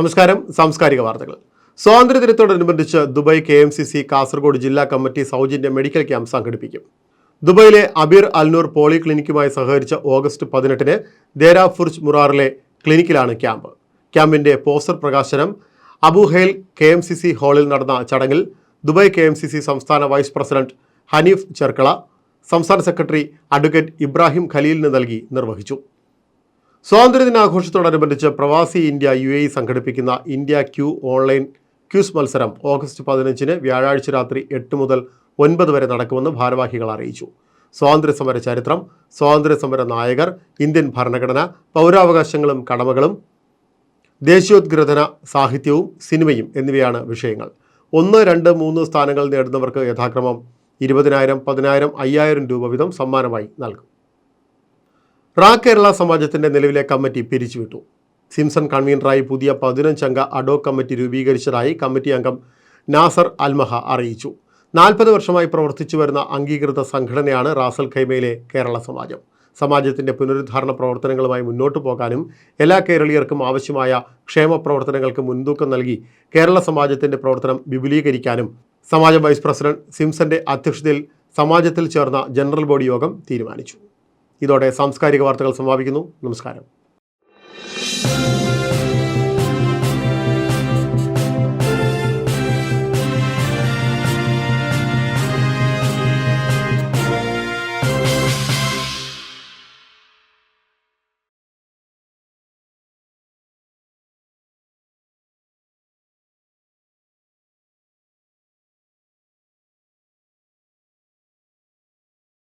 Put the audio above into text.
നമസ്കാരം. സാംസ്കാരിക വാർത്തകൾ. സ്വാതന്ത്ര്യദിനത്തോടനുബന്ധിച്ച് Dubai K M C C Kasaragod ജില്ലാ കമ്മിറ്റി സൗജന്യ മെഡിക്കൽ ക്യാമ്പ് സംഘടിപ്പിക്കും. ദുബായിലെ അബീർ അൽനൂർ പോളി ക്ലിനിക്കുമായി സഹകരിച്ച ഓഗസ്റ്റ് പതിനെട്ടിന് ദേരാ ഫുർജ് മുറാറിലെ ക്ലിനിക്കിലാണ് ക്യാമ്പ്. ക്യാമ്പിന്റെ പോസ്റ്റർ പ്രകാശനം Abu Hail K M C C ഹാളിൽ നടന്ന ചടങ്ങിൽ Dubai K M C C സംസ്ഥാന വൈസ് പ്രസിഡന്റ് ഹനീഫ് ചെർക്കള സംസ്ഥാന സെക്രട്ടറി അഡ്വക്കേറ്റ് ഇബ്രാഹിം ഖലീലിന് നൽകി നിർവഹിച്ചു. സ്വാതന്ത്ര്യദിനാഘോഷത്തോടനുബന്ധിച്ച് പ്രവാസി ഇന്ത്യ യു എ സംഘടിപ്പിക്കുന്ന ഇന്ത്യ ക്യൂ ഓൺലൈൻ ക്യൂസ് മത്സരം ഓഗസ്റ്റ് പതിനഞ്ചിന് വ്യാഴാഴ്ച രാത്രി എട്ട് മുതൽ ഒൻപത് വരെ നടക്കുമെന്ന് ഭാരവാഹികൾ അറിയിച്ചു. സ്വാതന്ത്ര്യസമര ചരിത്രം സ്വാതന്ത്ര്യസമര നായകർ ഇന്ത്യൻ ഭരണഘടന പൗരാവകാശങ്ങളും കടമകളും ദേശീയോദ്ഗ്രഥന സാഹിത്യവും സിനിമയും എന്നിവയാണ് വിഷയങ്ങൾ. ഒന്ന് രണ്ട് മൂന്ന് സ്ഥാനങ്ങൾ നേടുന്നവർക്ക് യഥാക്രമം ഇരുപതിനായിരം പതിനായിരം അയ്യായിരം രൂപ വീതം സമ്മാനമായി നൽകും. റാ കേരള സമാജത്തിന്റെ നിലവിലെ കമ്മിറ്റി പിരിച്ചുവിട്ടു. സിംസൺ കൺവീനറായി പുതിയ പതിനഞ്ചംഗ അഡോ കമ്മിറ്റി രൂപീകരിച്ചതായി കമ്മിറ്റി അംഗം നാസർ അൽമഹ അറിയിച്ചു. നാൽപ്പത് വർഷമായി പ്രവർത്തിച്ചു വരുന്ന അംഗീകൃത സംഘടനയാണ് റാസൽ ഖൈമയിലെ കേരള സമാജം. സമാജത്തിന്റെ പുനരുദ്ധാരണ പ്രവർത്തനങ്ങളുമായി മുന്നോട്ടു പോകാനും എല്ലാ കേരളീയർക്കും ആവശ്യമായ ക്ഷേമ പ്രവർത്തനങ്ങൾക്ക് മുൻതൂക്കം നൽകി കേരള സമാജത്തിന്റെ പ്രവർത്തനം വിപുലീകരിക്കാനും സമാജ വൈസ് പ്രസിഡന്റ് സിംസന്റെ അധ്യക്ഷതയിൽ സമാജത്തിൽ ചേർന്ന ജനറൽ ബോഡി യോഗം തീരുമാനിച്ചു. ഇതോടെ സാംസ്കാരിക വാർത്തകൾ സമാപിക്കുന്നു. നമസ്കാരം.